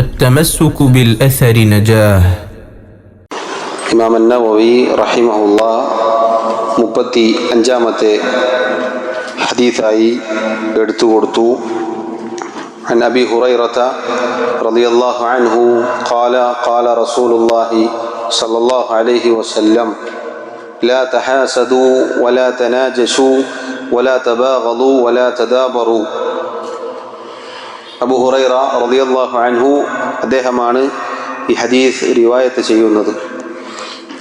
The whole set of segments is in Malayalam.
التمسك بالأثر نجاه ഇമാം നവവി റഹിമഹുല്ല മുപ്പത്തി അഞ്ചാമത്തെ ഹദീസായി എടുത്തു കൊടുത്തു عن أبي هريرة رضي الله عنه قال قال رسول الله صلى الله عليه وسلم لا تحاسدوا ولا تناجشوا ولا تباغضوا ولا تدابروا അബു ഹുറൈറ റളിയല്ലാഹു അൻഹു അദ്ദേഹമാണ് ഈ ഹദീസ് റിവായത്ത് ചെയ്യുന്നത്.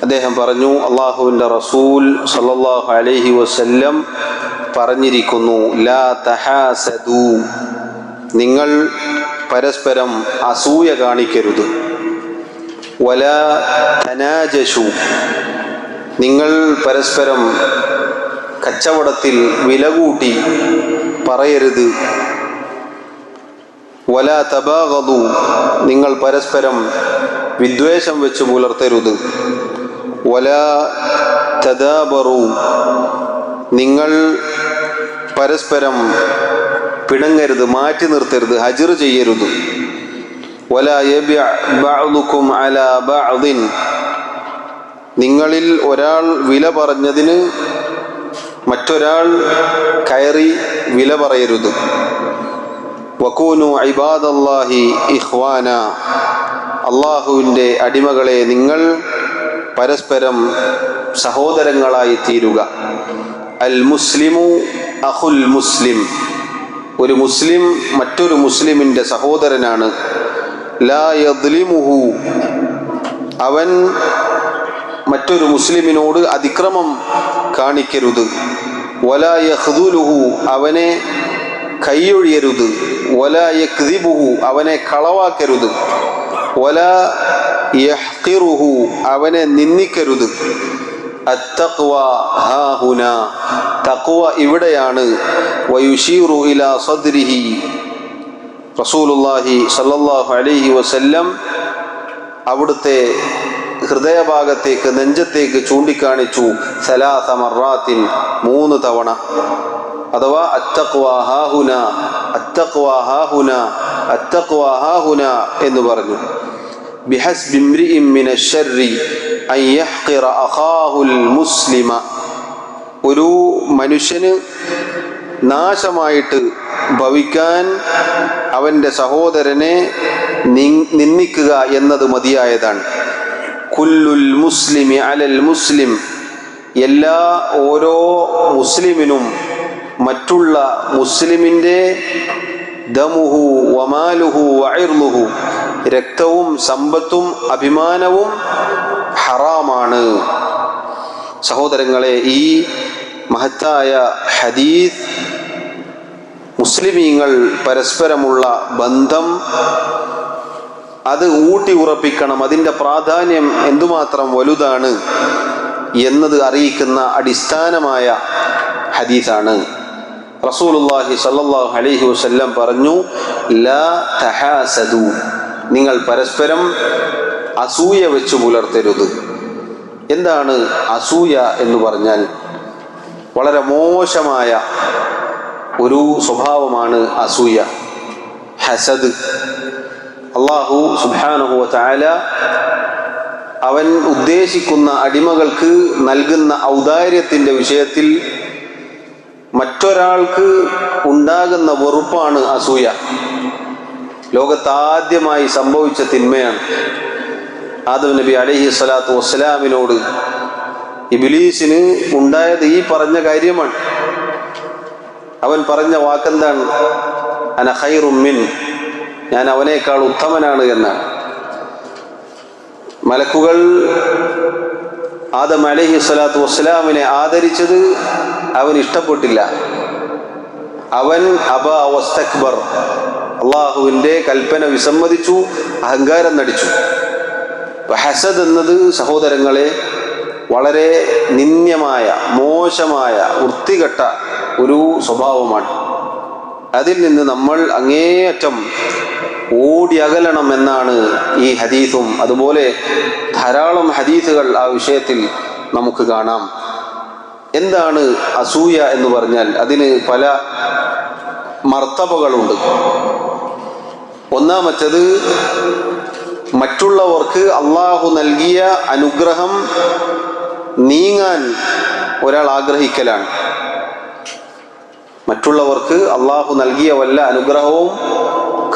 അദ്ദേഹം പറഞ്ഞു അള്ളാഹുവിന്റെ റസൂൽ സല്ലല്ലാഹു അലൈഹി വസല്ലം പറഞ്ഞിരിക്കുന്നു ലാ തഹാസദു നിങ്ങൾ പരസ്പരം അസൂയ കാണിക്കരുത്. വല തനാജഷു നിങ്ങൾ പരസ്പരം കച്ചവടത്തിൽ വില കൂട്ടി പറയരുത്. വല തബാഗതു നിങ്ങൾ പരസ്പരം വിദ്വേഷം വെച്ച് പുലർത്തരുത്. വലാ തദാബറു നിങ്ങൾ പരസ്പരം പിണങ്ങരുത് മാറ്റി നിർത്തരുത് ഹജിർ ചെയ്യരുത്. വല ബഅ്ദുക്കും നിങ്ങളിൽ ഒരാൾ വില പറഞ്ഞതിന് മറ്റൊരാൾ കയറി വില പറയരുത്. വക്കൂനു ഇബാദല്ലാഹി ഇഖ്വാന. അള്ളാഹുവിന്റെ അടിമകളെ നിങ്ങൾ പരസ്പരം സഹോദരങ്ങളായി തീരുക. അൽ മുസ്ലിമു അഹുൽ മുസ്ലിം. ഒരു മുസ്ലിം മറ്റൊരു മുസ്ലിമിന്റെ സഹോദരനാണ്. ലാ യദ്ലിമുഹു. അവൻ മറ്റൊരു മുസ്ലിമിനോട് അതിക്രമം കാണിക്കരുത്. വലാ യഹ്ദുലുഹു. അവനെ കൈയൊഴിയരുത്. വല യക്തിബുഹു അവനെ കളവാക്കരുത്. ഒല യഹ്തിറുഹു അവനെ നിന്ദിക്കരുത്. അത്തഖ്വ ഹാഹുന തഖ്വ ഇവിടെയാണ്. വയുഷീറു ഇലാ സദ്രിഹി. റസൂലുള്ളാഹി സല്ലല്ലാഹു അലൈഹി വസല്ലം അവിടുത്തെ ഹൃദയഭാഗത്തേക്ക് നെഞ്ചത്തേക്ക് ചൂണ്ടിക്കാണിച്ചു. സലാസ മറാത്തിൻ മൂന്ന് തവണ. അഥവാ അത്തക്വാഹാഹുന അത്തക്വാഹാഹുന അത്തക്വാഹാഹുന എന്ന് പറഞ്ഞു. ബിഹസ് ശർരി അൻ യഹ്ഖിറ അഖാഹുൽ മുസ്ലിമ. ഒരു മനുഷ്യന് നാശമായിട്ട് ഭവിക്കാൻ അവന്റെ സഹോദരനെ നിന്ദിക്കുക എന്നത് മതിയായതാണ്. കുല്ലുൽ മുസ്ലിമി അലൽ മുസ്ലിം. എല്ലാ ഓരോ മുസ്ലിമിനും മറ്റുള്ള മുസ്ലിമിന്റെ ദമുഹു വമാലുഹു വൈർലുഹു രക്തവും സമ്പത്തും അഭിമാനവും ഹറാമാണ്. സഹോദരങ്ങളെ ഈ മഹത്തായ ഹദീസ് മുസ്ലിമീങ്ങൾ പരസ്പരമുള്ള ബന്ധം അത് ഊട്ടി ഉറപ്പിക്കണം. അതിന്റെ പ്രാധാന്യം എന്തുമാത്രം വലുതാണ് എന്നത് അറിയിക്കുന്ന അടിസ്ഥാനമായ ഹദീസാണ്. റസൂലുള്ളാഹി സല്ലല്ലാഹു അലൈഹി വസല്ലം പറഞ്ഞു ലാ തഹാസദു. നിങ്ങൾ പരസ്പരം അസൂയ വെച്ച് പുലർത്തരുത്. എന്താണ് അസൂയ എന്ന് പറഞ്ഞാൽ? വളരെ മോശമായ ഒരു സ്വഭാവമാണ് അസൂയ. ഹസദ്. അള്ളാഹു സുബാനഹു ചാല അവൻ ഉദ്ദേശിക്കുന്ന അടിമകൾക്ക് നൽകുന്ന ഔദാര്യത്തിന്റെ വിഷയത്തിൽ മറ്റൊരാൾക്ക് ഉണ്ടാകുന്ന വെറുപ്പാണ് അസൂയ. ലോകത്താദ്യമായി സംഭവിച്ച തിന്മയാണ്. ആദം നബി അലഹി സ്വലാത്തു വസ്സലാമിനോട് ഇബിലീസിന് ഉണ്ടായത് ഈ പറഞ്ഞ കാര്യമാണ്. അവൻ പറഞ്ഞ വാക്കെന്താണ്? അന ഹൈറുമിൻ ഞാൻ അവനേക്കാൾ ഉത്തമനാണ് എന്നാണ്. മലക്കുകൾ ആദം അലഹി സ്വലാത്തു വസ്സലാമിനെ ആദരിച്ചത് അവൻ ഇഷ്ടപ്പെട്ടില്ല. അവൻ അബ വസ്തക്ബർ. അള്ളാഹുവിന്റെ കൽപ്പന വിസമ്മതിച്ചു അഹങ്കാരം നടിച്ചു. ഹസദ് എന്നത് സഹോദരങ്ങളെ വളരെ നിന്ദ്യമായ മോശമായ വൃത്തികെട്ട ഒരു സ്വഭാവമാണ്. അതിൽ നിന്ന് നമ്മൾ അങ്ങേയറ്റം ഓടി അകലണം എന്നാണ് ഈ ഹദീസും. അതുപോലെ ധാരാളം ഹദീസുകൾ ആ വിഷയത്തിൽ നമുക്ക് കാണാം. എന്താണ് അസൂയ എന്ന് പറഞ്ഞാൽ അതിന് പല മർത്തബകളുണ്ട്. ഒന്നാമത്തത് മറ്റുള്ളവർക്ക് അള്ളാഹു നൽകിയ അനുഗ്രഹം നീങ്ങാൻ ഒരാൾ ആഗ്രഹിക്കലാണ്. മറ്റുള്ളവർക്ക് അള്ളാഹു നൽകിയ വല്ല അനുഗ്രഹവും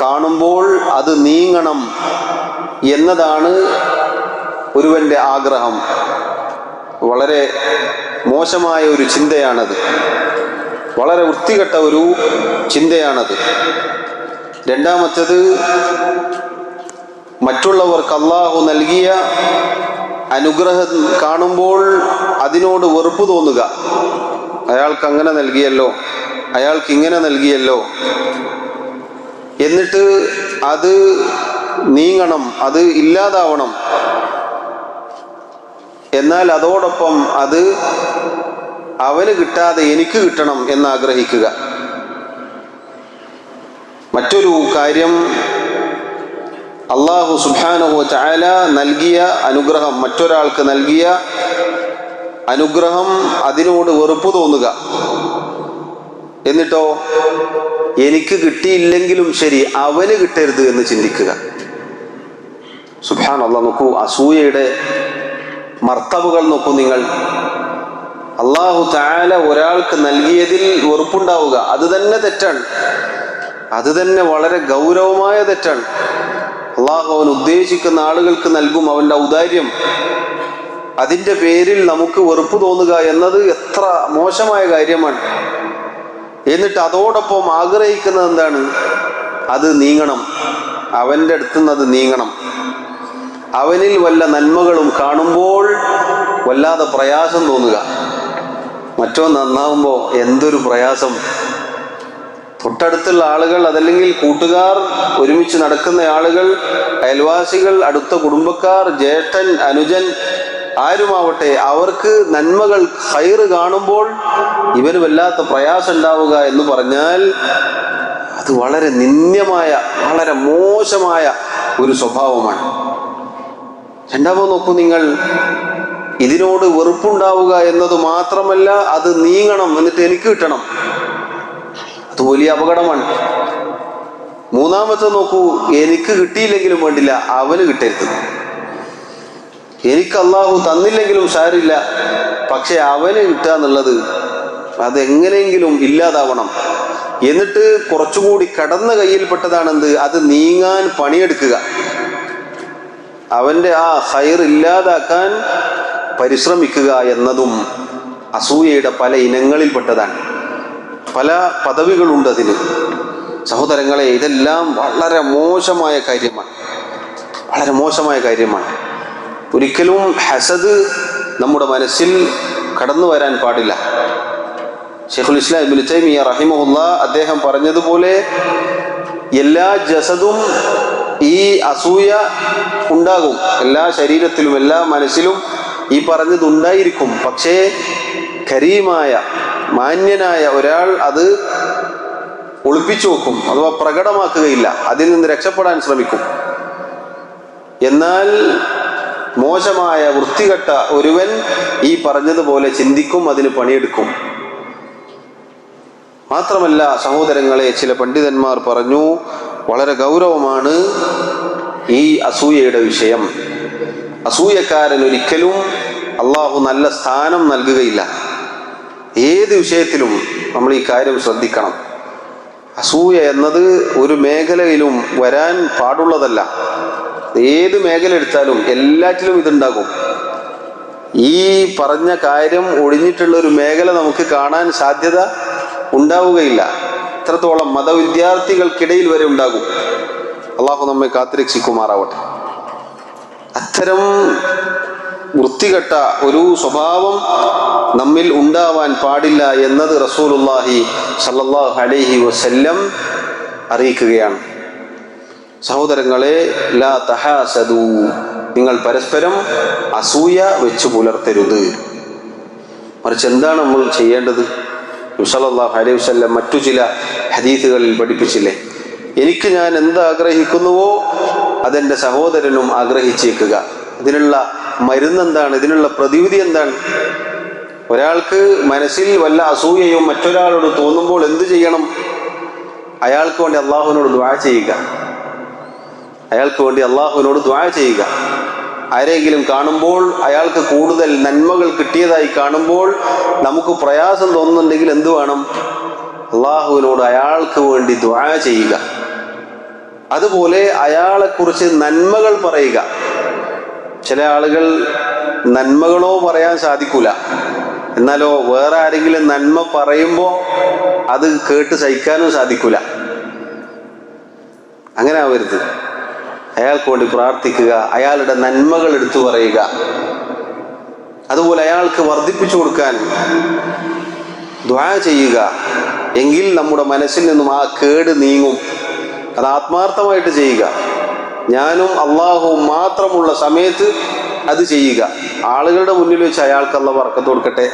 കാണുമ്പോൾ അത് നീങ്ങണം എന്നതാണ് ഒരുവന്റെ ആഗ്രഹം. വളരെ മോശമായ ഒരു ചിന്തയാണത്. വളരെ വൃത്തികെട്ട ഒരു ചിന്തയാണത്. രണ്ടാമത്തത് മറ്റുള്ളവർക്ക് അള്ളാഹു നൽകിയ അനുഗ്രഹം കാണുമ്പോൾ അതിനോട് വെറുപ്പ് തോന്നുക. അയാൾക്ക് അങ്ങനെ നൽകിയല്ലോ. അയാൾക്ക് ഇങ്ങനെ നൽകിയല്ലോ. എന്നിട്ട് അത് നീങ്ങണം അത് ഇല്ലാതാവണം. എന്നാൽ അതോടൊപ്പം അത് അവന് കിട്ടാതെ എനിക്ക് കിട്ടണം എന്ന് ആഗ്രഹിക്കുക മറ്റൊരു കാര്യം അള്ളാഹു സുബാനുഹു ചായാല നൽകിയ അനുഗ്രഹം മറ്റൊരാൾക്ക് നൽകിയ അനുഗ്രഹം അതിനോട് വെറുപ്പ് തോന്നുക. എന്നിട്ടോ? എനിക്ക് കിട്ടിയില്ലെങ്കിലും ശരി അവന് കിട്ടരുത് എന്ന് ചിന്തിക്കുക. അള്ളാഹ് നോക്കൂ അസൂയയുടെ മർത്തവുകൾ നോക്കൂ നിങ്ങൾ. അള്ളാഹു താല ഒരാൾക്ക് നൽകിയതിൽ വെറുപ്പുണ്ടാവുക അത് തന്നെ തെറ്റാണ്. അത് തന്നെ വളരെ ഗൗരവമായ തെറ്റാണ്. അള്ളാഹു അവൻ ഉദ്ദേശിക്കുന്ന ആളുകൾക്ക് നൽകും അവന്റെ ഔദാര്യം. അതിന്റെ പേരിൽ നമുക്ക് വെറുപ്പ് തോന്നുക എന്നത് എത്ര മോശമായ കാര്യമാണ്. എന്നിട്ട് അതോടൊപ്പം ആഗ്രഹിക്കുന്നത് എന്താണ്? അത് നീങ്ങണം. അവന്റെ അടുത്തു നിന്ന് അത് നീങ്ങണം. അവനിൽ വല്ല നന്മകളും കാണുമ്പോൾ വല്ലാതെ പ്രയാസം തോന്നുക. മറ്റോ നന്നാവുമ്പോൾ എന്തൊരു പ്രയാസം. തൊട്ടടുത്തുള്ള ആളുകൾ അതല്ലെങ്കിൽ കൂട്ടുകാർ ഒരുമിച്ച് നടക്കുന്ന ആളുകൾ അയൽവാസികൾ അടുത്ത കുടുംബക്കാർ ജ്യേഷ്ഠൻ അനുജൻ ആരുമാവട്ടെ അവർക്ക് നന്മകൾ ഹൈറ് കാണുമ്പോൾ ഇവന് വല്ലാത്ത പ്രയാസം ഉണ്ടാവുക എന്ന് പറഞ്ഞാൽ അത് വളരെ നിന്ദ്യമായ വളരെ മോശമായ ഒരു സ്വഭാവമാണ്. രണ്ടാമത് നോക്കൂ നിങ്ങൾ ഇതിനോട് വെറുപ്പുണ്ടാവുക എന്നത് മാത്രമല്ല അത് നീങ്ങണം എന്നിട്ട് എനിക്ക് കിട്ടണം. അത് വലിയ അപകടമാണ്. മൂന്നാമത്തെ നോക്കൂ എനിക്ക് കിട്ടിയില്ലെങ്കിലും വേണ്ടില്ല അവന് കിട്ടരുത്. എനിക്ക് അള്ളാഹു തന്നില്ലെങ്കിലും സാരില്ല പക്ഷെ അവന് കിട്ടുക എന്നുള്ളത് അതെങ്ങനെയെങ്കിലും ഇല്ലാതാവണം. എന്നിട്ട് കുറച്ചുകൂടി കടന്ന കയ്യിൽപ്പെട്ടതാണെന്ത്? അത് നീങ്ങാൻ പണിയെടുക്കുക. അവന്റെ ആ ഹൈർ ഇല്ലാതാക്കാൻ പരിശ്രമിക്കുക എന്നതും അസൂയയുടെ പല ഇനങ്ങളിൽപ്പെട്ടതാണ്. പല പദവികളുണ്ട് അതിന്. സഹോദരങ്ങളെ ഇതെല്ലാം വളരെ മോശമായ കാര്യമാണ്. വളരെ മോശമായ കാര്യമാണ്. ഒരിക്കലും ഹസദ് നമ്മുടെ മനസ്സിൽ കടന്നു വരാൻ പാടില്ല. ഷെയ്ഖുൽ ഇസ്ലാം ഇബ്നു തൈമിയ റഹിമുല്ല അദ്ദേഹം പറഞ്ഞതുപോലെ എല്ലാ ജസദും ഈ അസൂയ ഉണ്ടാകും. എല്ലാ ശരീരത്തിലും എല്ലാ മനസ്സിലും ഈ പറഞ്ഞത് ഉണ്ടായിരിക്കും. പക്ഷേ കരീമായ മാന്യനായ ഒരാൾ അത് ഒളിപ്പിച്ചു വെക്കും അഥവാ പ്രകടമാക്കുകയില്ല. അതിൽ നിന്ന് രക്ഷപ്പെടാൻ ശ്രമിക്കും. എന്നാൽ മോശമായ വൃത്തികെട്ട ഒരുവൻ ഈ പറഞ്ഞതുപോലെ ചിന്തിക്കും അതിന് പണിയെടുക്കും. മാത്രമല്ല സഹോദരങ്ങളെ ചില പണ്ഡിതന്മാർ പറഞ്ഞു വളരെ ഗൗരവമാണ് ഈ അസൂയയുടെ വിഷയം. അസൂയക്കാരൻ ഒരിക്കലും അള്ളാഹു നല്ല സ്ഥാനം നൽകുകയില്ല. ഏത് വിഷയത്തിലും നമ്മൾ ഈ കാര്യം ശ്രദ്ധിക്കണം. അസൂയ എന്നത് ഒരു മേഖലയിലും വരാൻ പാടുള്ളതല്ല. ഏത് മേഖല എടുത്താലും എല്ലാറ്റിലും ഇതുണ്ടാകും. ഈ പറഞ്ഞ കാര്യം ഒഴിഞ്ഞിട്ടുള്ള ഒരു മേഖല നമുക്ക് കാണാൻ സാധ്യത ഉണ്ടാവുകയില്ല. എത്രത്തോളം മതവിദ്യാർത്ഥികൾക്കിടയിൽ വരെ ഉണ്ടാകും. അള്ളാഹു നമ്മെ കാത്തിരക്ഷിക്കുമാറാവട്ടെ. അത്തരം വൃത്തികെട്ട ഒരു സ്വഭാവം നമ്മിൽ ഉണ്ടാവാൻ പാടില്ല എന്നത് റസൂലുല്ലാഹി സല്ലാഹ് അലൈഹി വസല്ലം അറിയിക്കുകയാണ്. സഹോദരങ്ങളെ ലാ തഹാസദു. നിങ്ങൾ പരസ്പരം അസൂയ വെച്ചു പുലർത്തരുത്. മറിച്ച് എന്താണ് നമ്മൾ ചെയ്യേണ്ടത്? സല്ലല്ലാഹു അലൈഹി വസല്ലം മറ്റു ചില ഹദീസുകളിൽ പഠിപ്പിച്ചില്ലേ? എനിക്ക് ഞാൻ എന്ത് ആഗ്രഹിക്കുന്നുവോ അതെന്റെ സഹോദരനും ആഗ്രഹിച്ചേക്കുക. ഇതിനുള്ള മരുന്ന് എന്താണ്? ഇതിനുള്ള പ്രതിവിധി എന്താണ്? ഒരാൾക്ക് മനസ്സിൽ വല്ല അസൂയയും മറ്റൊരാളോട് തോന്നുമ്പോൾ എന്ത് ചെയ്യണം? അയാൾക്ക് വേണ്ടി അള്ളാഹുവിനോട് ദ്വാ ചെയ്യുക. അയാൾക്ക് വേണ്ടി അള്ളാഹുവിനോട് ദ്വാ ചെയ്യുക. ആരെങ്കിലും കാണുമ്പോൾ അയാൾക്ക് കൂടുതൽ നന്മകൾ കിട്ടിയതായി കാണുമ്പോൾ നമുക്ക് പ്രയാസം തോന്നുന്നുണ്ടെങ്കിൽ എന്തു വേണം? അള്ളാഹുവിനോട് അയാൾക്ക് വേണ്ടി ദ്വാ ചെയ്യുക. അതുപോലെ അയാളെക്കുറിച്ച് നന്മകൾ പറയുക. ചില ആളുകൾ നന്മകളോ പറയാൻ സാധിക്കൂല. എന്നാലോ വേറെ ആരെങ്കിലും നന്മ പറയുമ്പോൾ അത് കേട്ട് സഹിക്കാനും സാധിക്കൂല. അങ്ങനെ ആവരുത്. അയാൾക്ക് വേണ്ടി പ്രാർത്ഥിക്കുക അയാളുടെ നന്മകൾ എടുത്തു പറയുക. അതുപോലെ അയാൾക്ക് വർദ്ധിപ്പിച്ചു കൊടുക്കാൻ ദ്വാ ചെയ്യുക. എങ്കിൽ നമ്മുടെ മനസ്സിൽ നിന്നും ആ കേട് നീങ്ങും. അത് ആത്മാർത്ഥമായിട്ട് ചെയ്യുക. ഞാനും അള്ളാഹുവും മാത്രമുള്ള സമയത്ത് അത് ചെയ്യുക. ആളുകളുടെ മുന്നിൽ വെച്ച് അയാൾക്ക് അല്ല വറക്കത്ത് കൊടുക്കട്ടെ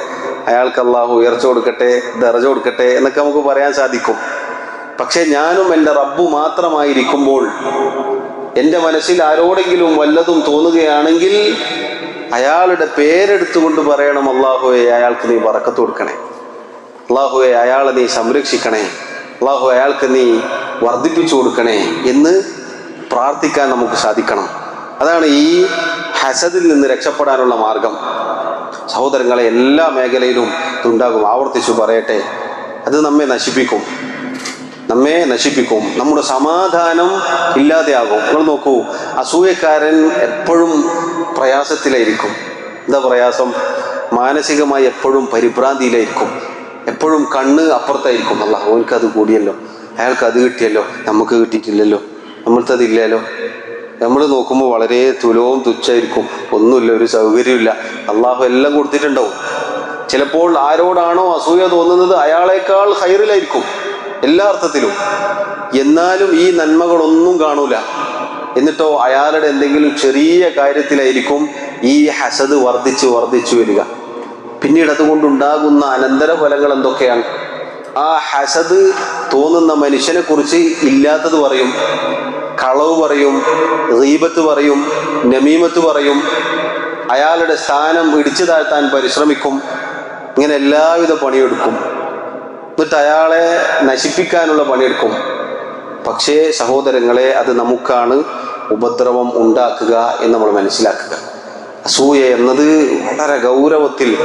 അയാൾക്ക് അള്ളാഹു ഉയർച്ച കൊടുക്കട്ടെ ദർജ കൊടുക്കട്ടെ എന്നൊക്കെ നമുക്ക് പറയാൻ സാധിക്കും. പക്ഷെ ഞാനും എന്റെ റബ്ബു മാത്രമായിരിക്കുമ്പോൾ എന്റെ മനസ്സിൽ ആരോടെങ്കിലും വല്ലതും തോന്നുകയാണെങ്കിൽ അയാളുടെ പേരെടുത്തുകൊണ്ട് പറയണം അള്ളാഹുവെ അയാൾക്ക് നീ വറക്കത്ത് കൊടുക്കണേ. അള്ളാഹുവെ അയാളെ നീ സംരക്ഷിക്കണേ. അള്ളാഹു അയാൾക്ക് നീ വർദ്ധിപ്പിച്ചു കൊടുക്കണേ എന്ന് പ്രാർത്ഥിക്കാൻ നമുക്ക് സാധിക്കണം. അതാണ് ഈ ഹസദിൽ നിന്ന് രക്ഷപ്പെടാനുള്ള മാർഗം. സഹോദരങ്ങളെ എല്ലാ മേഖലയിലും ഇതുണ്ടാകും. ആവർത്തിച്ചു പറയട്ടെ. അത് നമ്മെ നശിപ്പിക്കും. നമ്മെ നശിപ്പിക്കും. നമ്മുടെ സമാധാനം ഇല്ലാതെയാകും. നിങ്ങൾ നോക്കൂ അസൂയക്കാരൻ എപ്പോഴും പ്രയാസത്തിലായിരിക്കും. എന്താ പ്രയാസം? മാനസികമായി എപ്പോഴും പരിഭ്രാന്തിയിലായിരിക്കും. എപ്പോഴും കണ്ണ് അപ്പുറത്തായിരിക്കും. അല്ല അവനക്ക് അത് കൂടിയല്ലോ. അയാൾക്ക് അത് കിട്ടിയല്ലോ. നമുക്ക് കിട്ടിയിട്ടില്ലല്ലോ. നമ്മൾക്കത് ഇല്ലല്ലോ നമ്മൾ നോക്കുമ്പോൾ വളരെ തുലവും തുച്ഛായിരിക്കും. ഒന്നുമില്ല ഒരു സൗകര്യമില്ല. അള്ളാഹു എല്ലാം കൊടുത്തിട്ടുണ്ടാവും. ചിലപ്പോൾ ആരോടാണോ അസൂയ തോന്നുന്നത് അയാളേക്കാൾ ഹൈറിലായിരിക്കും. എല്ലാ അർത്ഥത്തിലും. എന്നാലും ഈ നന്മകളൊന്നും കാണൂല. എന്നിട്ടോ അയാളുടെ എന്തെങ്കിലും ചെറിയ കാര്യത്തിലായിരിക്കും ഈ ഹസദ് വർദ്ധിച്ച് വർദ്ധിച്ചു വരിക. പിന്നീട് അതുകൊണ്ടുണ്ടാകുന്ന അനന്തരഫലങ്ങൾ എന്തൊക്കെയാണ്? ആ ഹസദ് തോന്നുന്ന മനുഷ്യനെ കുറിച്ച് ഇല്ലാത്തത് പറയും. കളവ് പറയും റീബത്ത് പറയും നമീമത്ത് പറയും. അയാളുടെ സ്ഥാനം ഇടിച്ചു താഴ്ത്താൻ പരിശ്രമിക്കും. ഇങ്ങനെ എല്ലാവിധ പണിയെടുക്കും. എന്നിട്ട് അയാളെ നശിപ്പിക്കാനുള്ള പണിയെടുക്കും. പക്ഷേ സഹോദരങ്ങളെ അത് നമുക്കാണ് ഉപദ്രവം ഉണ്ടാക്കുക എന്ന് നമ്മൾ മനസ്സിലാക്കുക. അസൂയ എന്നത് വളരെ ഗൗരവത്തിൽ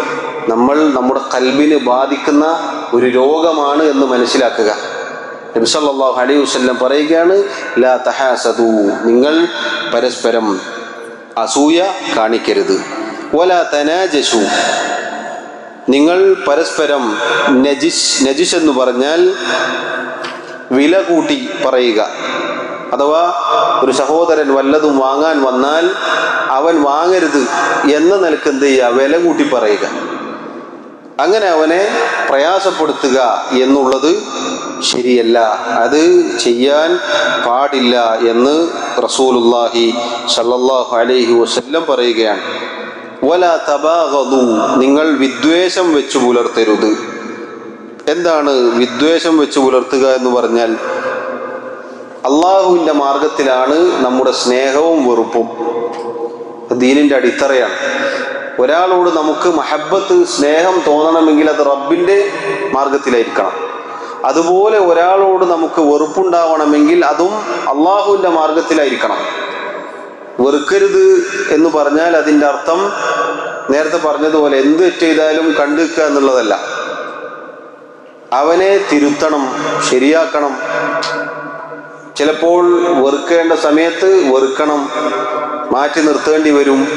നമ്മൾ നമ്മുടെ കൽബിന് ബാധിക്കുന്ന ഒരു രോഗമാണ് എന്ന് മനസ്സിലാക്കുക. നബിസല്ലാഹു അലൈഹി വസല്ലം പറയുകയാണ് ലാ തഹാസദു. നിങ്ങൾ പരസ്പരം അസൂയ കാണിക്കരുത്. വലാ തനാജസു. നിങ്ങൾ പരസ്പരം നജിഷ് നജിഷ് എന്ന് പറഞ്ഞാൽ വില കൂട്ടി പറയുക. അഥവാ ഒരു സഹോദരൻ വല്ലതും വാങ്ങാൻ വന്നാൽ അവൻ വാങ്ങരുത് എന്ന നിലയ്ക്ക് എന്ത് ചെയ്യുക? വില കൂട്ടി പറയുക. അങ്ങനെ അവനെ പ്രയാസപ്പെടുത്തുക എന്നുള്ളത് ശരിയല്ല. അത് ചെയ്യാൻ പാടില്ല എന്ന് റസൂലുല്ലാഹി സല്ലല്ലാഹു അലൈഹി വസല്ലം പറയുകയാണ്. വല തബാഗതു നിങ്ങൾ വിദ്വേഷം വെച്ച് പുലർത്തരുത്. എന്താണ് വിദ്വേഷം വെച്ചു പുലർത്തുക എന്ന് പറഞ്ഞാൽ അള്ളാഹുവിന്റെ മാർഗത്തിലാണ് നമ്മുടെ സ്നേഹവും വെറുപ്പും. ദീനിന്റെ അടിത്തറയാണ്. ഒരാളോട് നമുക്ക് മഹബത്ത് സ്നേഹം തോന്നണമെങ്കിൽ അത് റബ്ബിന്റെ മാർഗത്തിലായിരിക്കണം അതുപോലെ ഒരാളോട് നമുക്ക് വെറുപ്പുണ്ടാവണമെങ്കിൽ അതും അള്ളാഹുവിന്റെ മാർഗത്തിലായിരിക്കണം വെറുക്കരുത് എന്ന് പറഞ്ഞാൽ അതിന്റെ അർത്ഥം നേരത്തെ പറഞ്ഞതുപോലെ എന്ത് ചെയ്താലും കണ്ടുവെക്കുക എന്നുള്ളതല്ല. അവനെ തിരുത്തണം ശരിയാക്കണം. ചിലപ്പോൾ വെറുക്കേണ്ട സമയത്ത് വെറുക്കണം മാറ്റി നിർത്തേണ്ടി വരും.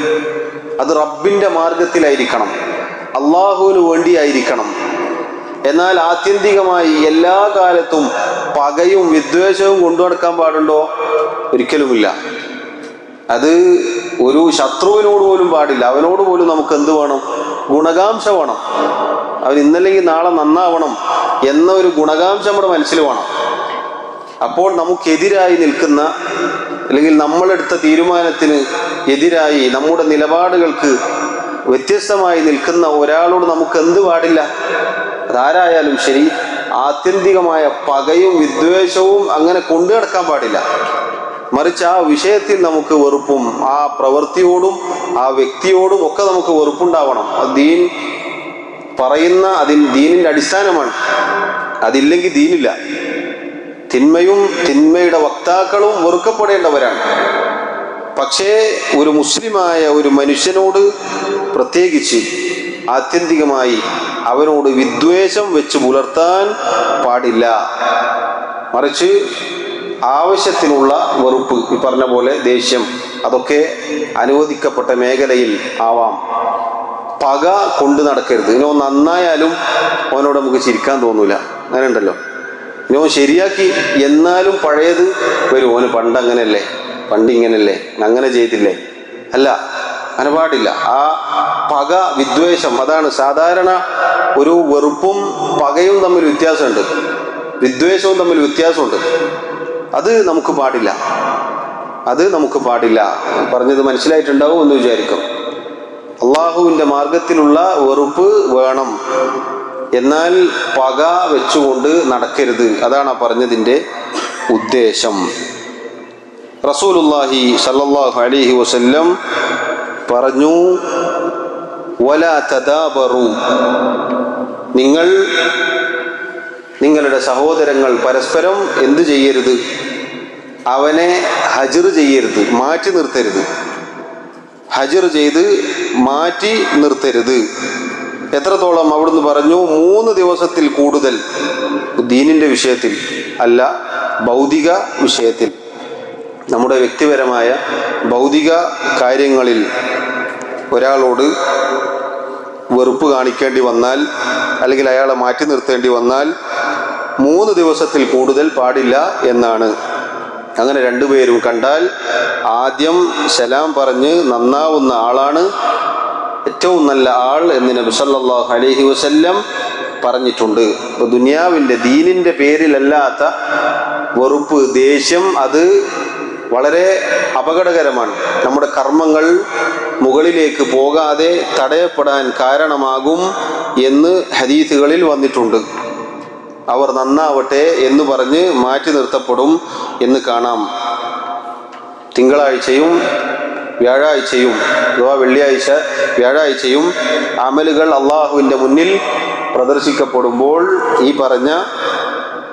അത് റബ്ബിന്റെ മാർഗത്തിലായിരിക്കണം അള്ളാഹുവിന് വേണ്ടിയായിരിക്കണം. എന്നാൽ ആത്യന്തികമായി എല്ലാ കാലത്തും പകയും വിദ്വേഷവും കൊണ്ടു നടക്കാൻ പാടുണ്ടോ? ഒരിക്കലുമില്ല. അത് ഒരു ശത്രുവിനോട് പോലും പാടില്ല. അവനോട് പോലും നമുക്ക് എന്ത് വേണം? ഗുണകാംക്ഷ വേണം. അവൻ ഇന്നല്ലെങ്കിൽ നാളെ നന്നാവണം എന്ന ഒരു ഗുണകാംക്ഷ നമ്മുടെ മനസ്സിൽ വേണം. അപ്പോൾ നമുക്കെതിരായി നിൽക്കുന്ന അല്ലെങ്കിൽ നമ്മളെടുത്ത തീരുമാനത്തിന് എതിരായി നമ്മുടെ നിലപാടുകൾക്ക് വ്യത്യസ്തമായി നിൽക്കുന്ന ഒരാളോട് നമുക്ക് എന്ത് പാടില്ല? അതാരായാലും ശരി ആത്യന്തികമായ പകയും വിദ്വേഷവും അങ്ങനെ കൊണ്ടു നടക്കാൻ പാടില്ല. മറിച്ച് ആ വിഷയത്തിൽ നമുക്ക് വെറുപ്പും ആ പ്രവൃത്തിയോടും ആ വ്യക്തിയോടും ഒക്കെ നമുക്ക് വെറുപ്പുണ്ടാവണം. ദീൻ പറയുന്ന അതിൽ ദീനിന്റെ അടിസ്ഥാനമാണ്. അതില്ലെങ്കിൽ ദീനില്ല. തിന്മയും തിന്മയുടെ വക്താക്കളും വെറുക്കപ്പെടേണ്ടവരാണ്. പക്ഷേ ഒരു മുസ്ലിമായ ഒരു മനുഷ്യനോട് പ്രത്യേകിച്ച് ആത്യന്തികമായി അവനോട് വിദ്വേഷം വെച്ച് പുലർത്താൻ പാടില്ല. മറിച്ച് ആവശ്യത്തിനുള്ള വെറുപ്പ് ഈ പറഞ്ഞ പോലെ ദേഷ്യം അതൊക്കെ അനുവദിക്കപ്പെട്ട മേഖലയിൽ ആവാം. പക കൊണ്ടു നടക്കരുത്. ഇനോ നന്നായാലും അവനോട് നമുക്ക് ചിരിക്കാൻ തോന്നൂല. അങ്ങനെ ഉണ്ടല്ലോ ഇനോ ശരിയാക്കി എന്നാലും പഴയത് വരും. ഓന് പണ്ട് അങ്ങനെയല്ലേ? പണ്ട് ഇങ്ങനല്ലേ അങ്ങനെ ചെയ്തില്ലേ? അല്ല അങ്ങനെ പാടില്ല. ആ പക വിദ്വേഷം അതാണ് സാധാരണ ഒരു വെറുപ്പും പകയും തമ്മിൽ വ്യത്യാസമുണ്ട്. വിദ്വേഷവും തമ്മിൽ വ്യത്യാസമുണ്ട്. അത് നമുക്ക് പാടില്ല. അത് നമുക്ക് പാടില്ല. പറഞ്ഞത് മനസ്സിലായിട്ടുണ്ടാവും എന്ന് വിചാരിക്കും. അള്ളാഹുവിന്റെ മാർഗത്തിലുള്ള വെറുപ്പ് വേണം. എന്നാൽ പക വെച്ചുകൊണ്ട് നടക്കരുത്. അതാണ് ആ പറഞ്ഞതിന്റെ ഉദ്ദേശം. റസൂലുല്ലാഹി സല്ലാഹു അലൈഹി വസല്ലം പറഞ്ഞു വല തദാബറു. നിങ്ങൾ നിങ്ങളുടെ സഹോദരങ്ങൾ പരസ്പരം എന്തു ചെയ്യരുത്? അവനെ ഹജർ ചെയ്യരുത് മാറ്റി നിർത്തരുത്. ഹജർ ചെയ്ത് മാറ്റി നിർത്തരുത്. എത്രത്തോളം അവിടുന്ന് പറഞ്ഞു മൂന്ന് ദിവസത്തിൽ കൂടുതൽ. ദീനിന്റെ വിഷയത്തിൽ അല്ല ഭൗതിക വിഷയത്തിൽ. നമ്മുടെ വ്യക്തിപരമായ ഭൗതിക കാര്യങ്ങളിൽ ഒരാളോട് വെറുപ്പ് കാണിക്കേണ്ടി വന്നാൽ അല്ലെങ്കിൽ അയാളെ മാറ്റി നിർത്തേണ്ടി വന്നാൽ മൂന്ന് ദിവസത്തിൽ കൂടുതൽ പാടില്ല എന്നാണ്. അങ്ങനെ രണ്ടുപേരും കണ്ടാൽ ആദ്യം സലാം പറഞ്ഞ് നന്നാവുന്ന ആളാണ്. ഏറ്റവും നല്ല ആൾ എന്ന് നബി സല്ലല്ലാഹു അലൈഹി വസല്ലം പറഞ്ഞിട്ടുണ്ട്. ഇപ്പൊ ദുനിയാവിന്റെ ദീനിന്റെ പേരിലല്ലാത്ത വെറുപ്പ് ദേഷ്യം അത് വളരെ അപകടകരമാണ്. നമ്മുടെ കർമ്മങ്ങൾ മുകളിലേക്ക് പോകാതെ തടയപ്പെടാൻ കാരണമാകും എന്ന് ഹദീസുകളിൽ വന്നിട്ടുണ്ട്. അവർ നന്നാവട്ടെ എന്ന് പറഞ്ഞ് മാറ്റി നിർത്തപ്പെടും എന്ന് കാണാം. തിങ്കളാഴ്ചയും വ്യാഴാഴ്ചയും അഥവാ വെള്ളിയാഴ്ച വ്യാഴാഴ്ചയും അമലുകൾ അള്ളാഹുവിന്റെ മുന്നിൽ പ്രദർശിക്കപ്പെടുമ്പോൾ ഈ പറഞ്ഞ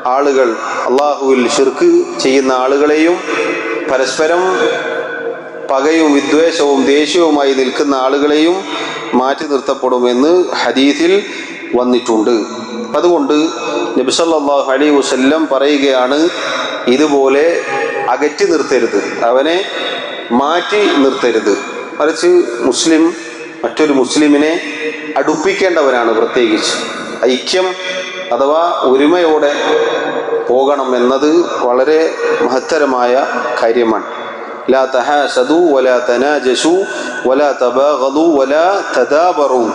ആളുകൾ അള്ളാഹുവിൽ ഷിർക്ക് ചെയ്യുന്ന ആളുകളെയും പരസ്പരം പകയും വിദ്വേഷവും ദേഷ്യവുമായി നിൽക്കുന്ന ആളുകളെയും മാറ്റി നിർത്തപ്പെടുമെന്ന് ഹദീസിൽ വന്നിട്ടുണ്ട്. അതുകൊണ്ട് നബിസല്ലാഹു അലൈഹി വസല്ലം പറയുകയാണ് ഇതുപോലെ അകറ്റി നിർത്തരുത് അവനെ മാറ്റി നിർത്തരുത് മറിച്ച് മുസ്ലിം മറ്റൊരു മുസ്ലിമിനെ അടുപ്പിക്കേണ്ടവനാണ് പ്രത്യേകിച്ച് ഐക്യം അഥവാ ഒരുമയോടെ പോകണം എന്നത് വളരെ മഹത്തരമായ കാര്യമാണ് لا تحاسدوا ولا تناجشوا ولا تباغضوا ولا تدابروا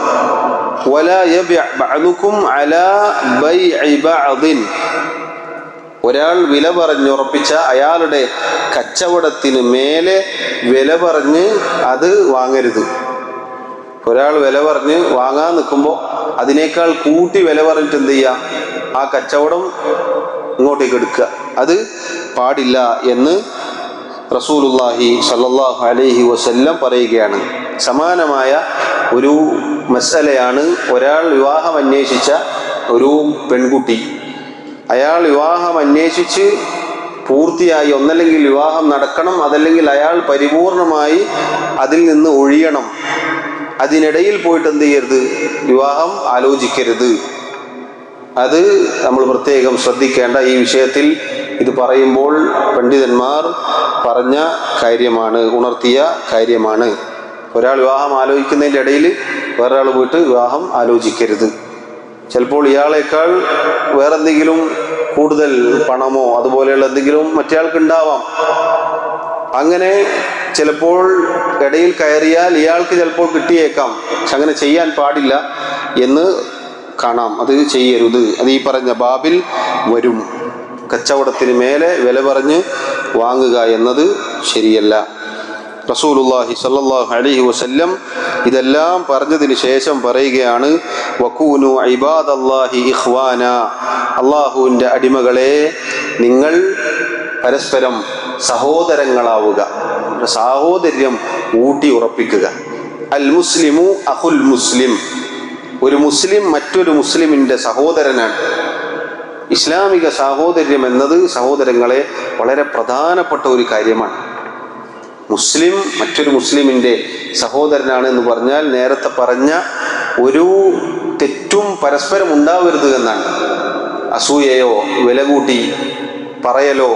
ഒരാൾ വില പറഞ്ഞുറപ്പിച്ച അയാളുടെ കച്ചവടത്തിന് മേലെ വില പറഞ്ഞ് അത് വാങ്ങരുത്. ഒരാൾ വില പറഞ്ഞ് വാങ്ങാൻ നിൽക്കുമ്പോൾ അതിനേക്കാൾ കൂട്ടി വില പറഞ്ഞിട്ട് എന്ത് ചെയ്യുക ആ കച്ചവടം ഇങ്ങോട്ടേക്ക് എടുക്കുക. അത് പാടില്ല എന്ന് റസൂലുല്ലാഹി സല്ലാഹു അലൈഹി വസല്ലം പറയുകയാണ്. സമാനമായ ഒരു മസലയാണ് ഒരാൾ വിവാഹം അന്വേഷിച്ച ഒരു പെൺകുട്ടി. അയാൾ വിവാഹം അന്വേഷിച്ച് പൂർത്തിയായി ഒന്നല്ലെങ്കിൽ വിവാഹം നടക്കണം അതല്ലെങ്കിൽ അയാൾ പരിപൂർണമായി അതിൽ നിന്ന് ഒഴിയണം. അതിനിടയിൽ പോയിട്ട് എന്ത് ചെയ്യരുത്? വിവാഹം ആലോചിക്കരുത്. അത് നമ്മൾ പ്രത്യേകം ശ്രദ്ധിക്കേണ്ട ഈ വിഷയത്തിൽ ഇത് പറയുമ്പോൾ പണ്ഡിതന്മാർ പറഞ്ഞ കാര്യമാണ് ഉണർത്തിയ കാര്യമാണ്. ഒരാൾ വിവാഹം ആലോചിക്കുന്നതിന്റെ ഇടയിൽ വേറൊരാൾ പോയിട്ട് വിവാഹം ആലോചിക്കരുത്. ചിലപ്പോൾ ഇയാളേക്കാൾ വേറെന്തെങ്കിലും കൂടുതൽ പണമോ അതുപോലെയുള്ള എന്തെങ്കിലും മറ്റേയാൾക്ക് ഉണ്ടാവാം അങ്ങനെ ചിലപ്പോൾ ഇടയിൽ കയറിയാൽ ഇയാൾക്ക് ചിലപ്പോൾ കിട്ടിയേക്കാം. പക്ഷെ അങ്ങനെ ചെയ്യാൻ പാടില്ല എന്ന് കാണാം. അത് ചെയ്യരുത്. അത് ഈ പറഞ്ഞ ബാബിൽ വരും. കച്ചവടത്തിന് മേലെ വില പറഞ്ഞ് വാങ്ങുക എന്നത് ശരിയല്ല. റസൂലുല്ലാഹി സല്ലല്ലാഹു അലൈഹി വസല്ലം ഇതെല്ലാം പറഞ്ഞതിന് ശേഷം പറയുകയാണ് വക്കൂനു ഇബാദല്ലാഹി ഇഖ്വാന. അള്ളാഹുവിന്റെ അടിമകളെ നിങ്ങൾ പരസ്പരം സഹോദരങ്ങളാവുക. സാഹോദര്യം ഊട്ടി ഉറപ്പിക്കുക. അൽ മുസ്ലിമു അഹുൽ മുസ്ലിം. ഒരു മുസ്ലിം മറ്റൊരു മുസ്ലിമിന്റെ സഹോദരനാണ്. ഇസ്ലാമിക സാഹോദര്യം എന്നത് സഹോദരങ്ങളെ വളരെ പ്രധാനപ്പെട്ട ഒരു കാര്യമാണ്. മുസ്ലിം മറ്റൊരു മുസ്ലിമിന്റെ സഹോദരനാണ് എന്ന് പറഞ്ഞാൽ നേരത്തെ പറഞ്ഞ ഒരു തെറ്റും പരസ്പരം ഉണ്ടാവരുത് എന്നാണ്. അസൂയയോ വില കൂട്ടി പറയലോ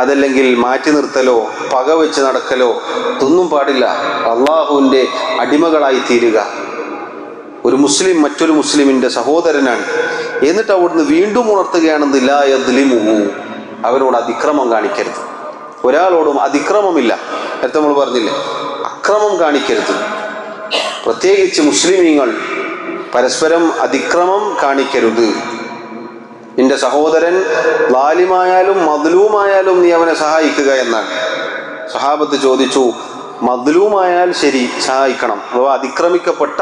അതല്ലെങ്കിൽ മാറ്റി നിർത്തലോ പക വെച്ച് നടക്കലോ ഇതൊന്നും പാടില്ല. അള്ളാഹുവിന്റെ അടിമകളായി തീരുക ഒരു മുസ്ലിം മറ്റൊരു മുസ്ലിമിന്റെ സഹോദരനാണ്. എന്നിട്ട് അവിടുന്ന് വീണ്ടും ഉണർത്തുകയാണെന്ന് ലാ അവരോട് അതിക്രമം കാണിക്കരുത്. ഒരാളോടും അതിക്രമമില്ല. നേരത്തെ നമ്മൾ പറഞ്ഞില്ലേ അക്രമം കാണിക്കരുത്. പ്രത്യേകിച്ച് മുസ്ലിമീങ്ങൾ പരസ്പരം അതിക്രമം കാണിക്കരുത്. നിന്റെ സഹോദരൻ ലാലിമായാലും മദ്ലൂമായാലും നീ അവനെ സഹായിക്കുക എന്നാണ്. സഹാബത്ത് ചോദിച്ചു മദ്ലൂമായാൽ ശരി സഹായിക്കണം. അഥവാ അതിക്രമിക്കപ്പെട്ട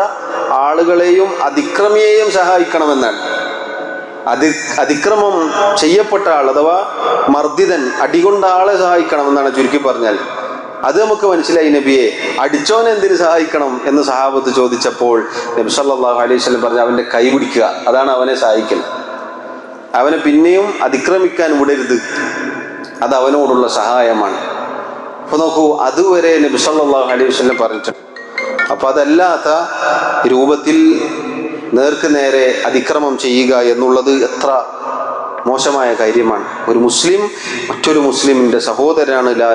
ആളുകളെയും അതിക്രമിയെയും സഹായിക്കണമെന്നാൽ. അതി അതിക്രമം ചെയ്യപ്പെട്ട ആൾ അഥവാ മർദ്ദിതൻ അടികൊണ്ട ആളെ സഹായിക്കണം എന്നാണ് ചുരുക്കി പറഞ്ഞാൽ. അത് നമുക്ക് മനസ്സിലായി നബിയെ അടിച്ചോൻ എന്തിനു സഹായിക്കണം എന്ന് സഹാബത്ത് ചോദിച്ചപ്പോൾ നബി സല്ലാഹു അലൈഹി സ്വലം പറഞ്ഞു അവന്റെ കൈ പിടിക്കുക. അതാണ് അവനെ സഹായിക്കൽ. അവനെ പിന്നെയും അതിക്രമിക്കാൻ വിടരുത്. അത് അവനോടുള്ള സഹായമാണ്. അപ്പൊ നോക്കൂ അതുവരെ നബി സല്ലല്ലാഹു അലൈഹി വസല്ലം പറഞ്ഞിട്ടുണ്ട്. അപ്പൊ അതല്ലാത്ത രൂപത്തിൽ നേർക്ക് നേരെ അതിക്രമം ചെയ്യുക എന്നുള്ളത് എത്ര മോശമായ കാര്യമാണ്. ഒരു മുസ്ലിം മറ്റൊരു മുസ്ലിമിന്റെ സഹോദരനാണ് ലാ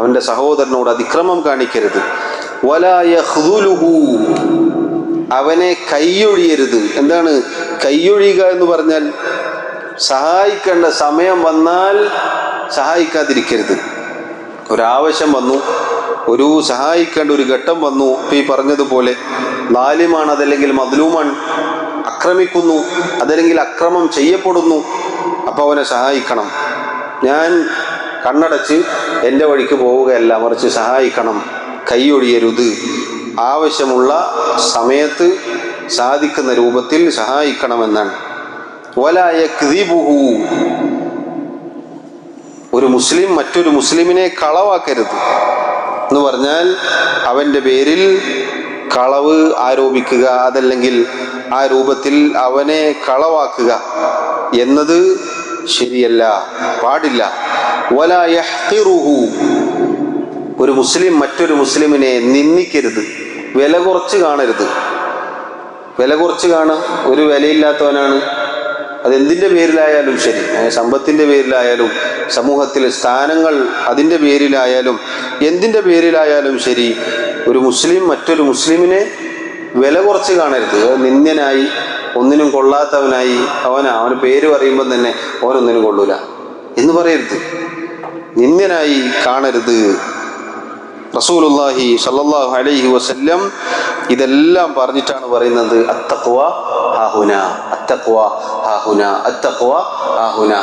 അവന്റെ സഹോദരനോട് അതിക്രമം കാണിക്കരുത്. അവനെ കൈയൊഴിയരുത്. എന്താണ്? കൈയൊഴിയുക എന്ന് പറഞ്ഞാൽ സഹായിക്കേണ്ട സമയം വന്നാൽ സഹായിക്കാതിരിക്കരുത്. ഒരാവശ്യം വന്നു ഒരു സഹായിക്കേണ്ട ഒരു ഘട്ടം വന്നു. ഈ പറഞ്ഞതുപോലെ ലാലിമാണ് അതല്ലെങ്കിൽ മദ്ലൂമാണ് അക്രമിക്കുന്നു അതല്ലെങ്കിൽ അക്രമം ചെയ്യപ്പെടുന്നു അപ്പോൾ അവനെ സഹായിക്കണം. ഞാൻ കണ്ണടച്ച് എന്റെ വഴിക്ക് പോവുകയല്ല മറിച്ച് സഹായിക്കണം. കൈയൊഴിയരുത്. ആവശ്യമുള്ള സമയത്ത് സാധിക്കുന്ന രൂപത്തിൽ സഹായിക്കണമെന്നാണ്. വലായ ഒരു മുസ്ലിം മറ്റൊരു മുസ്ലിമിനെ കളവാക്കരുത്. എന്ന് പറഞ്ഞാൽ അവന്റെ പേരിൽ കളവ് ആരോപിക്കുക അതല്ലെങ്കിൽ ആ രൂപത്തിൽ അവനെ കളവാക്കുക എന്നത് ശരിയല്ല പാടില്ല. വലാ യഹ്തിറുഹു. ഒരു മുസ്ലിം മറ്റൊരു മുസ്ലിമിനെ നിന്ദിക്കരുത്. വില കുറച്ച് കാണരുത്. വില കുറച്ച് കാണുക. ഒരു വിലയില്ലാത്തവനാണ്. അതെന്തിന്റെ പേരിലായാലും ശരി. സമ്പത്തിന്റെ പേരിലായാലും സമൂഹത്തിലെ സ്ഥാനങ്ങൾ അതിന്റെ പേരിലായാലും എന്തിന്റെ പേരിലായാലും ശരി ഒരു മുസ്ലിം മറ്റൊരു മുസ്ലിമിനെ വില കുറച്ച് കാണരുത്. നിന്ദ്യനായി ഒന്നിനും കൊള്ളാത്തവനായി അവനാ അവന് പേര് പറയുമ്പം തന്നെ അവനൊന്നിനും കൊള്ളൂല എന്ന് പറയരുത്. നിന്ദ്യനായി കാണരുത്. റസൂലുല്ലാഹി സല്ലാഹു അലൈഹി വസല്ലം ഇതെല്ലാം പറഞ്ഞിട്ടാണ് പറയുന്നത് അത്തഖ്വ ഹാഹുന. അത്തഖ്വ ഹാഹുന അത്തഖ്വ ഹാഹുന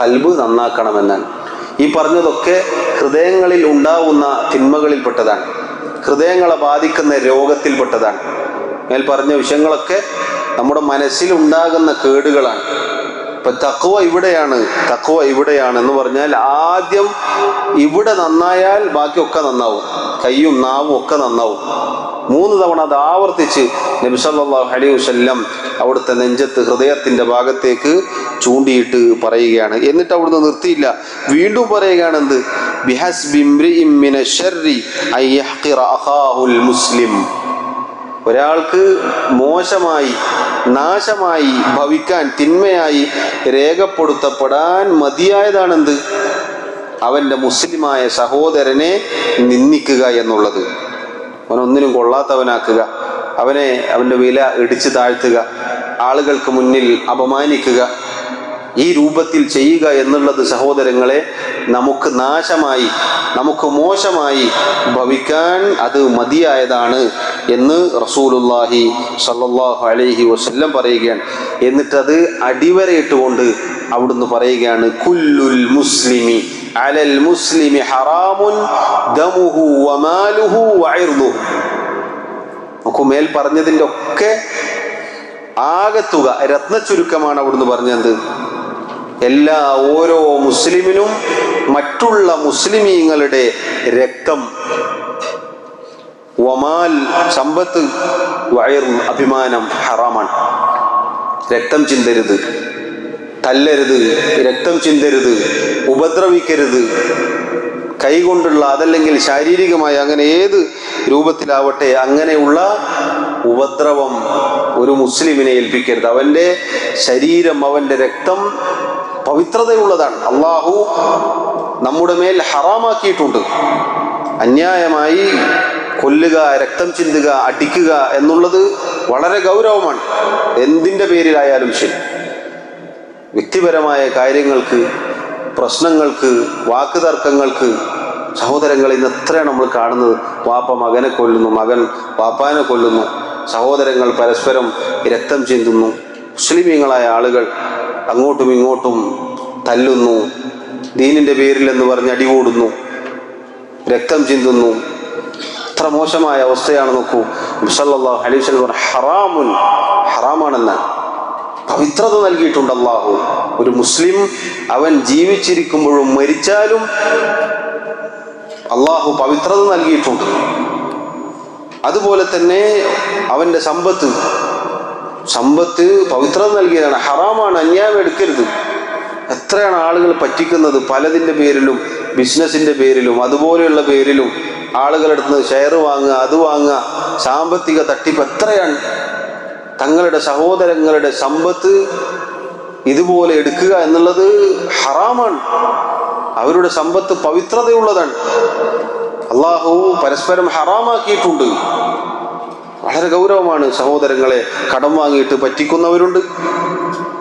കൽബ് നന്നാക്കണമെന്നാണ് ഈ പറഞ്ഞതൊക്കെ ഹൃദയങ്ങളിൽ ഉണ്ടാവുന്ന തിന്മകളിൽപ്പെട്ടതാണ്. ഹൃദയങ്ങളെ ബാധിക്കുന്ന രോഗത്തിൽപ്പെട്ടതാണ്. മേൽ പറഞ്ഞ വിഷയങ്ങളൊക്കെ നമ്മുടെ മനസ്സിൽ ഉണ്ടാകുന്ന കേടുകളാണ്. ഇപ്പൊ തക്കുവ ഇവിടെയാണ് തക്കുവ ഇവിടെയാണ് എന്ന് പറഞ്ഞാൽ ആദ്യം ഇവിടെ നന്നായാൽ ബാക്കിയൊക്കെ നന്നാവും. കൈയും നാവും ഒക്കെ നന്നാവും. മൂന്ന് തവണ അത് ആവർത്തിച്ച് നബിസല്ലാഹു അലൈഹി വസല്ലം അവിടുത്തെ നെഞ്ചത്ത് ഹൃദയത്തിന്റെ ഭാഗത്തേക്ക് ചൂണ്ടിയിട്ട് പറയുകയാണ്. എന്നിട്ട് അവിടുന്ന് നിർത്തിയില്ല. വീണ്ടും പറയുകയാണ് എന്ത്? മുസ്ലിം. ഒരാൾക്ക് മോശമായി നാശമായി ഭവിക്കാൻ തിന്മയായി രേഖപ്പെടുത്തപ്പെടാൻ മതിയായതാണെന്ത്? അവന്റെ മുസ്ലിമായ സഹോദരനെ നിന്ദിക്കുക എന്നുള്ളത്. അവനൊന്നിനും കൊള്ളാത്തവനാക്കുക. അവനെ അവന്റെ വില ഇടിച്ചു താഴ്ത്തുക. ആളുകൾക്ക് മുന്നിൽ അപമാനിക്കുക. ഈ രൂപത്തിൽ ചെയ്യുക എന്നുള്ളത് സഹോദരങ്ങളെ നമുക്ക് നാശമായി നമുക്ക് മോശമായി ഭവിക്കാൻ അത് മതിയായതാണ് എന്ന് റസൂലുല്ലാഹി സല്ലാഹു അലൈഹി വസ്ല്ലം പറയുകയാണ്. എന്നിട്ടത് അടിവരയിട്ടുകൊണ്ട് അവിടുന്ന് പറയുകയാണ് കുല്ലുൽ മുസ്ലിമി അലൽ മുസ്ലിമി ഹറാമുൻ ദമുഹു വമാലുഹു വഇർദുഹു നോക്കൂ മേൽ പറഞ്ഞതിന്റെ ഒക്കെ ആകത്തുക രത്നച്ചുരുക്കമാണ് അവിടുന്ന് പറഞ്ഞത്. എല്ലാ ഓരോ മുസ്ലിമിനും മറ്റുള്ള മുസ്ലിമീങ്ങളുടെ രക്തം വമാൽ സമ്പത്ത് വയറും അഭിമാനം ഹറാമാണ്. രക്തം ചിന്തരുത്. തല്ലരുത് രക്തം ചിന്തരുത് ഉപദ്രവിക്കരുത്. കൈകൊണ്ടുള്ള അതല്ലെങ്കിൽ ശാരീരികമായി അങ്ങനെ ഏത് രൂപത്തിലാവട്ടെ അങ്ങനെയുള്ള ഉപദ്രവം ഒരു മുസ്ലിമിനെ ഏൽപ്പിക്കരുത്. അവന്റെ ശരീരം അവന്റെ രക്തം പവിത്രതയുള്ളതാണ്. അള്ളാഹു നമ്മുടെ മേൽ ഹറാമാക്കിയിട്ടുണ്ട്. അന്യായമായി കൊല്ലുക രക്തം ചിന്തുക അടിക്കുക എന്നുള്ളത് വളരെ ഗൗരവമാണ്. എന്തിന്റെ പേരിലായാലും ശരി. വ്യക്തിപരമായ കാര്യങ്ങൾക്ക് പ്രശ്നങ്ങൾക്ക് വാക്കുതർക്കങ്ങൾക്ക് സഹോദരങ്ങൾ ഇന്ന് എത്രയാണ് നമ്മൾ കാണുന്നത്? വാപ്പ മകനെ കൊല്ലുന്നു മകൻ വാപ്പാനെ കൊല്ലുന്നു സഹോദരങ്ങൾ പരസ്പരം രക്തം ചിന്തുന്നു മുസ്ലിമീങ്ങളായ ആളുകൾ അങ്ങോട്ടും ഇങ്ങോട്ടും തല്ലുന്നു ദീനിന്റെ പേരിൽ എന്ന് പറഞ്ഞ് അടികൂടുന്നു രക്തം ചിന്തുന്നു. എത്ര മോശമായ അവസ്ഥയാണ് നോക്കൂ. മുസല്ലാ വസല്ലം ഹറാമുൻ ഹറാമാണെന്ന്. പവിത്രത നൽകിയിട്ടുണ്ട് അള്ളാഹു ഒരു മുസ്ലിം അവൻ ജീവിച്ചിരിക്കുമ്പോഴും മരിച്ചാലും അള്ളാഹു പവിത്രത നൽകിയിട്ടുണ്ട്. അതുപോലെ തന്നെ അവന്റെ സമ്പത്ത്. സമ്പത്ത് പവിത്രത നൽകിയതാണ്. ഹറാമാണ് അന്യായം എടുക്കരുത്. എത്രയാണ് ആളുകൾ പറ്റിക്കുന്നത് പലതിന്റെ പേരിലും ബിസിനസിന്റെ പേരിലും അതുപോലെയുള്ള പേരിലും. ആളുകളെടുത്ത് ഷെയർ വാങ്ങുക അത് വാങ്ങുക സാമ്പത്തിക തട്ടിപ്പ് എത്രയാണ്? തങ്ങളുടെ സഹോദരങ്ങളുടെ സമ്പത്ത് ഇതുപോലെ എടുക്കുക എന്നുള്ളത് ഹറാമാണ്. അവരുടെ സമ്പത്ത് പവിത്രതയുള്ളതാണ്. അള്ളാഹു പരസ്പരം ഹറാമാക്കിയിട്ടുണ്ട്. വളരെ ഗൗരവമാണ് സഹോദരങ്ങളെ കടം വാങ്ങിയിട്ട് പറ്റിക്കുന്നവരുണ്ട്.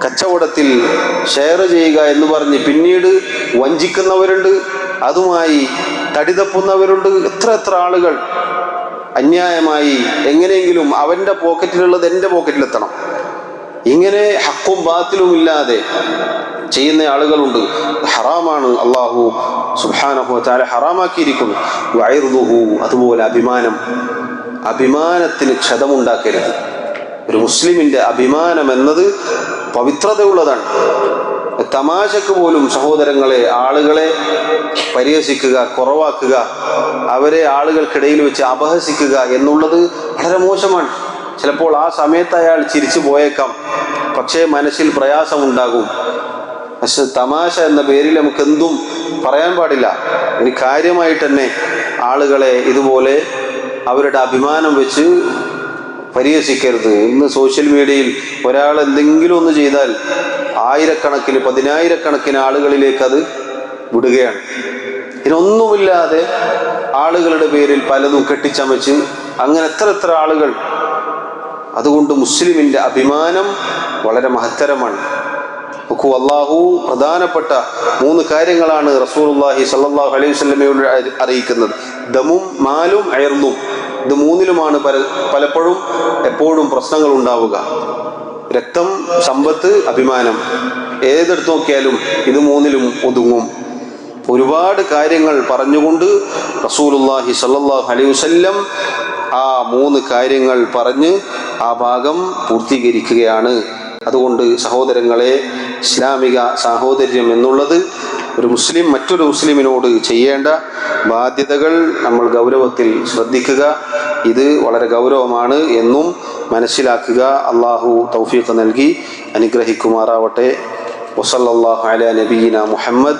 കച്ചവടത്തിൽ ഷെയർ ചെയ്യുക എന്ന് പറഞ്ഞ് പിന്നീട് വഞ്ചിക്കുന്നവരുണ്ട്. അതുമായി തടിതപ്പുന്നവരുണ്ട്. എത്ര എത്ര ആളുകൾ അന്യായമായി എങ്ങനെയെങ്കിലും അവന്റെ പോക്കറ്റിലുള്ളത് എന്റെ പോക്കറ്റിലെത്തണം. ഇങ്ങനെ ഹക്കും ബാത്തിലും ഇല്ലാതെ ചെയ്യുന്ന ആളുകളുണ്ട്. ഹറാമാണ് അള്ളാഹു സുഹാനഹു താര ഹറാമാക്കിയിരിക്കുന്നു. വയറുദുഹു അതുപോലെ അഭിമാനം. അഭിമാനത്തിന് ക്ഷതമുണ്ടാക്കരുത്. ഒരു മുസ്ലിമിന്റെ അഭിമാനം എന്നത് പവിത്രതയുള്ളതാണ്. തമാശക്ക് പോലും സഹോദരങ്ങളെ ആളുകളെ പരിഹസിക്കുക കുറവാക്കുക അവരെ ആളുകൾക്കിടയിൽ വെച്ച് അപഹസിക്കുക എന്നുള്ളത് വളരെ മോശമാണ്. ചിലപ്പോൾ ആ സമയത്ത് അയാൾ ചിരിച്ചു പോയേക്കാം. പക്ഷേ മനസ്സിൽ പ്രയാസമുണ്ടാകും. പക്ഷെ തമാശ എന്ന പേരിൽ നമുക്ക് എന്തും പറയാൻ പാടില്ല. ഇനി കാര്യമായിട്ട് തന്നെ ആളുകളെ ഇതുപോലെ അവരുടെ അഭിമാനം വെച്ച് പരിഹസിക്കരുത്. ഇന്ന് സോഷ്യൽ മീഡിയയിൽ ഒരാൾ എന്തെങ്കിലും ഒന്ന് ചെയ്താൽ ആയിരക്കണക്കിന് പതിനായിരക്കണക്കിന് ആളുകളിലേക്ക് അത് വിടുകയാണ്. ഇതിനൊന്നുമില്ലാതെ ആളുകളുടെ പേരിൽ പലതും കെട്ടിച്ചമച്ച് അങ്ങനെ എത്ര എത്ര ആളുകൾ അതുകൊണ്ട് മുസ്ലിമിന്റെ അഭിമാനം വളരെ മഹത്തരമാണ്. നോക്കൂ അള്ളാഹു പ്രധാനപ്പെട്ട മൂന്ന് കാര്യങ്ങളാണ് റസൂലുള്ളാഹി സല്ലാഹു അലൈഹി സ്വലമയോട് അറിയിക്കുന്നത്. ദമും മാലും അയർന്നും ഇത് മൂന്നിലുമാണ് പല പലപ്പോഴും എപ്പോഴും പ്രശ്നങ്ങൾ ഉണ്ടാവുക. രക്തം സമ്പത്ത് അഭിമാനം. ഏതെടുത്ത് നോക്കിയാലും ഇത് മൂന്നിലും ഒതുങ്ങും. ഒരുപാട് കാര്യങ്ങൾ പറഞ്ഞുകൊണ്ട് റസൂലുള്ളാഹി സല്ലാഹു അലൈഹി വസല്ലം ആ മൂന്ന് കാര്യങ്ങൾ പറഞ്ഞ് ആ ഭാഗം പൂർത്തീകരിക്കുകയാണ്. അതുകൊണ്ട് സഹോദരങ്ങളെ ഇസ്ലാമിക സാഹോദര്യം എന്നുള്ളത് ഒരു മുസ്ലിം മറ്റൊരു മുസ്ലിമിനോട് ചെയ്യേണ്ട ബാധ്യതകൾ നമ്മൾ ഗൗരവത്തിൽ ശ്രദ്ധിക്കുക. ഇത് വളരെ ഗൗരവമാണ് എന്നും മനസ്സിലാക്കുക. അള്ളാഹു തൗഫീഖ് നൽകി അനുഗ്രഹിക്കുമാറാവട്ടെ. വസല്ലല്ലാഹു അല നബീന മുഹമ്മദ്